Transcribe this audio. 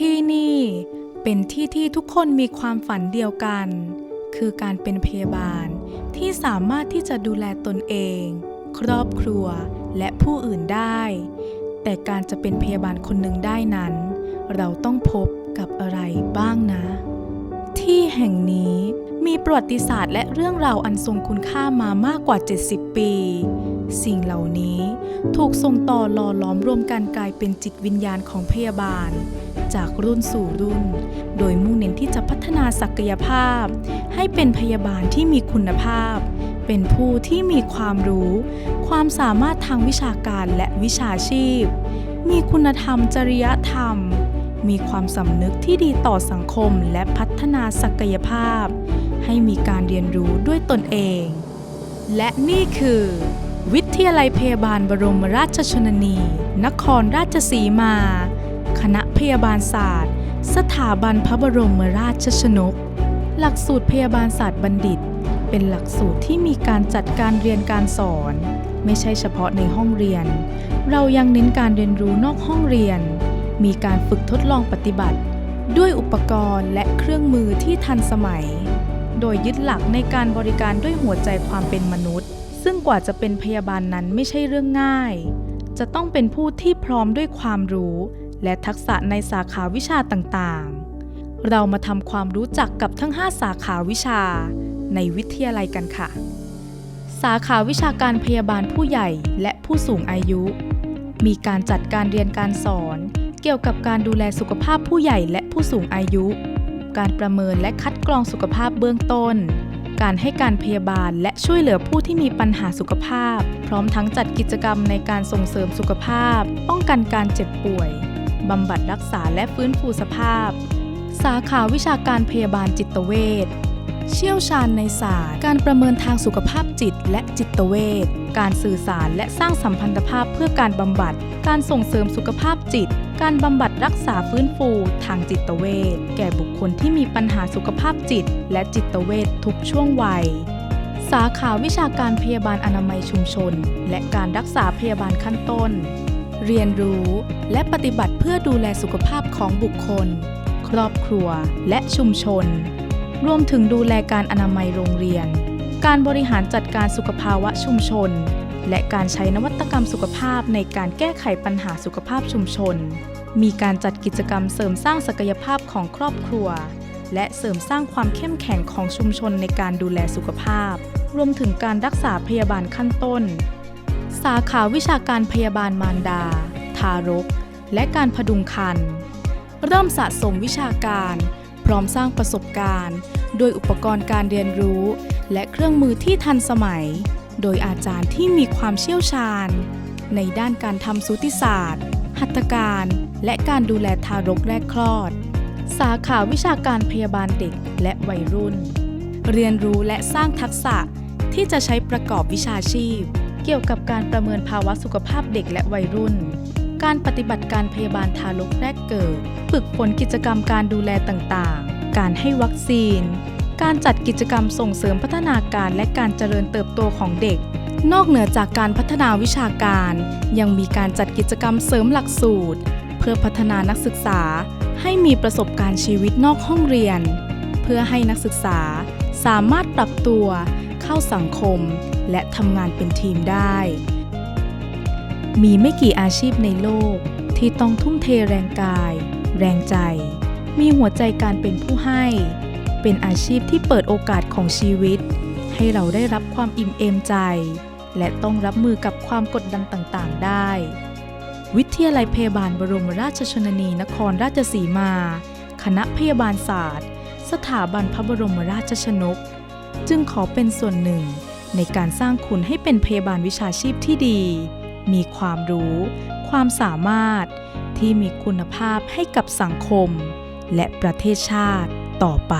ที่นี่เป็นที่ที่ทุกคนมีความฝันเดียวกัน คือการเป็นพยาบาลที่สามารถที่จะดูแลตนเอง ครอบครัวและผู้อื่นได้ แต่การจะเป็นพยาบาลคนหนึ่งได้นั้น เราต้องพบกับอะไรบ้างนะ ที่แห่งนี้มีประวัติศาสตร์และเรื่องราวอันทรงคุณค่ามามากกว่า 70 ปี สิ่งเหล่านี้ถูกส่งต่อหล่อหลอมรวมกันกลายเป็นจิตวิญญาณของพยาบาล จากรุ่นสู่รุ่น โดยมุ่งเน้นที่จะพัฒนาศักยภาพ ให้เป็นพยาบาลที่มีคุณภาพ เป็นผู้ที่มีความรู้ ความสามารถทางวิชาการและวิชาชีพ มีคุณธรรมจริยธรรม มีความสำนึกที่ดีต่อสังคมและพัฒนาศักยภาพ ให้มีการเรียนรู้ด้วยตนเอง และนี่คือวิทยาลัยพยาบาลบรมราชชนนี นครราชสีมา คณะพยาบาลศาสตร์ สถาบันพระบรมราชชนก หลักสูตรพยาบาลศาสตร์บัณฑิต เป็นหลักสูตรที่มีการจัดการเรียนการสอน ไม่ใช่เฉพาะในห้องเรียน เรายังเน้นการเรียนรู้นอกห้องเรียน มีการฝึกทดลองปฏิบัติ ด้วยอุปกรณ์และเครื่องมือที่ทันสมัย โดยยึดหลักในการบริการด้วยหัวใจความเป็นมนุษย์ ซึ่งกว่าจะเป็นพยาบาลนั้นไม่ใช่เรื่องง่ายจะต้องเป็นผู้ที่พร้อมด้วยความรู้ และทักษะในสาขาวิชาต่างๆ เรามาทำความรู้จักกับทั้ง 5 สาขาวิชา ในวิทยาลัยกันค่ะ สาขาวิชาการพยาบาลผู้ใหญ่และผู้สูงอายุ มีการจัดการเรียนการสอน เกี่ยวกับการดูแลสุขภาพผู้ใหญ่และผู้สูงอายุ การประเมินและคัดกรองสุขภาพเบื้องต้นการให้การพยาบาลและช่วยเหลือผู้ที่มีปัญหาสุขภาพ พร้อมทั้งจัดกิจกรรมในการส่งเสริมสุขภาพ ป้องกันการเจ็บป่วย บำบัดรักษาและฟื้นฟูสภาพ สาขาวิชาการพยาบาลจิตเวชเชี่ยวชาญในศาสตร์ การประเมินทางสุขภาพจิตและจิตเวชการสื่อสารและสร้างสัมพันธภาพเพื่อการบำบัด การส่งเสริมสุขภาพจิต การบำบัดรักษาฟื้นฟูทางจิตเวชแก่บุคคลที่มีปัญหาสุขภาพจิต และจิตเวชทุกช่วงวัย สาขาวิชาการพยาบาลอนามัยชุมชน และการรักษาพยาบาลขั้นต้น เรียนรู้และปฏิบัติเพื่อดูแลสุขภาพของบุคคล ครอบครัวและชุมชน รวมถึงดูแลการอนามัยโรงเรียน การบริหารจัดการสุขภาวะชุมชน และการใช้นวัตกรรมสุขภาพในการแก้ไขปัญหาสุขภาพชุมชน มีการจัดกิจกรรมเสริมสร้างศักยภาพของครอบครัว และเสริมสร้างความเข้มแข็งของชุมชนในการดูแลสุขภาพ รวมถึงการรักษาพยาบาลขั้นต้น สาขาวิชาการพยาบาลมารดา ทารก และการพดุงครรภ์เริ่มสะสมวิชาการ พร้อมสร้างประสบการณ์ โดยอุปกรณ์การเรียนรู้ และเครื่องมือที่ทันสมัย โดยอาจารย์ที่มีความเชี่ยวชาญ ในด้านการทำสูติศาสตร์ หัตถการ และการดูแลทารกแรกคลอด สาขาวิชาการพยาบาลเด็กและวัยรุ่น เรียนรู้และสร้างทักษะที่จะใช้ประกอบวิชาชีพ เกี่ยวกับการประเมินภาวะสุขภาพเด็กและวัยรุ่น การปฏิบัติการพยาบาลทารกแรกเกิด ฝึกฝนกิจกรรมการดูแลต่างๆ การให้วัคซีน การจัดกิจกรรมส่งเสริมพัฒนาการและการเจริญเติบโตของเด็ก นอกเหนือจากการพัฒนาวิชาการ ยังมีการจัดกิจกรรมเสริมหลักสูตร เพื่อพัฒนานักศึกษาให้มีประสบการณ์ชีวิตนอกห้องเรียน เพื่อให้นักศึกษาสามารถปรับตัว เข้าสังคม และทำงานเป็นทีมได้ มีไม่กี่อาชีพในโลกที่ต้องทุ่มเทแรงกาย แรงใจ มีหัวใจการเป็นผู้ให้ เป็นอาชีพที่เปิดโอกาสของชีวิต ให้เราได้รับความอิ่มเอมใจ และต้องรับมือกับความกดดันต่างๆได้ วิทยาลัยพยาบาลบรมราชชนนีนครราชสีมา คณะพยาบาลศาสตร์ สถาบันพระบรมราชชนก จึงขอเป็นส่วนหนึ่ง ในการสร้างคุณให้เป็นพยาบาลวิชาชีพที่ดี มีความรู้ ความสามารถ ที่มีคุณภาพให้กับสังคม และประเทศชาติต่อไป